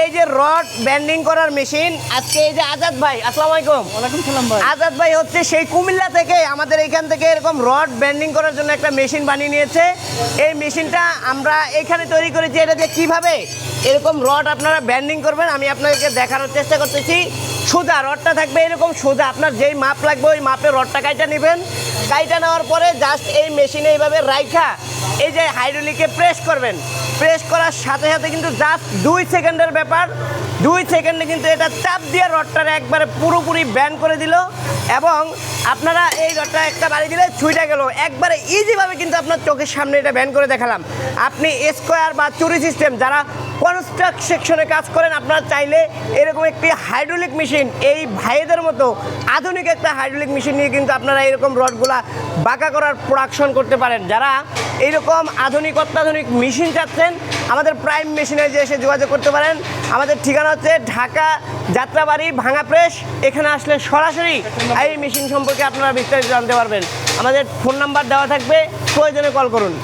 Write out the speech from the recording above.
এই যে rod banding করার মেশিন আজকে এই যে আজাদ ভাই আসসালামু আলাইকুম। ওয়ালাইকুম সালাম ভাই। আজাদ ভাই হচ্ছে সেই কুমিল্লা থেকে আমাদের এখান থেকে এরকম রড ব্যান্ডিং করার জন্য একটা মেশিন বানিয়ে নিয়েছে। এই মেশিনটা আমরা এখানে তৈরি করেছি এটা দিয়ে কীভাবে এরকম রড আপনারা ব্যান্ডিং করবেন আমি আপনাদেরকে দেখানোর চেষ্টা করতেছি। সোজা রডটা থাকবে এরকম সোজা আপনার যেই মাপ লাগবে ওই মাপে রডটা কাইটা নেবেন। কাইটা নেওয়ার পরে জাস্ট এই মেশিনে এইভাবে রাইখা, এই যে হাইড্রোলিকে প্রেস করবেন। প্রেস করার সাথে সাথে কিন্তু জাস্ট দুই সেকেন্ডের ব্যাপার। দুই সেকেন্ডে কিন্তু এটা চাপ দিয়ে রডটার একবারে পুরোপুরি ব্যান করে দিল এবং আপনারা এই রডটা একটা বাড়ি দিলে ছুঁইটা গেল। একবারে ইজিভাবে কিন্তু আপনার চোখের সামনে এটা ব্যান করে দেখালাম। আপনি স্কোয়ার বা চুরি সিস্টেম যারা কনস্ট্রাকশনে কাজ করেন, আপনারা চাইলে এরকম একটি হাইড্রোলিক মেশিন এই ভাইদের মতো আধুনিক একটা হাইড্রোলিক মেশিন নিয়ে কিন্তু আপনারা এরকম রডগুলা বাঁকা করার প্রোডাকশন করতে পারেন। যারা এইরকম আধুনিক, অত্যাধুনিক মেশিন চাচ্ছেন, আমাদের প্রাইম মেশিনে যে এসে যোগাযোগ করতে পারেন। আমাদের ঠিকানা হচ্ছে ঢাকা যাত্রাবাড়ি ভাঙা প্রেস এখানে আসলে সরাসরি এই মেশিন সম্পর্কে আপনারা বিস্তারিত জানতে পারবেন। আমাদের ফোন নাম্বার দেওয়া থাকবে, প্রয়োজনে কল করুন।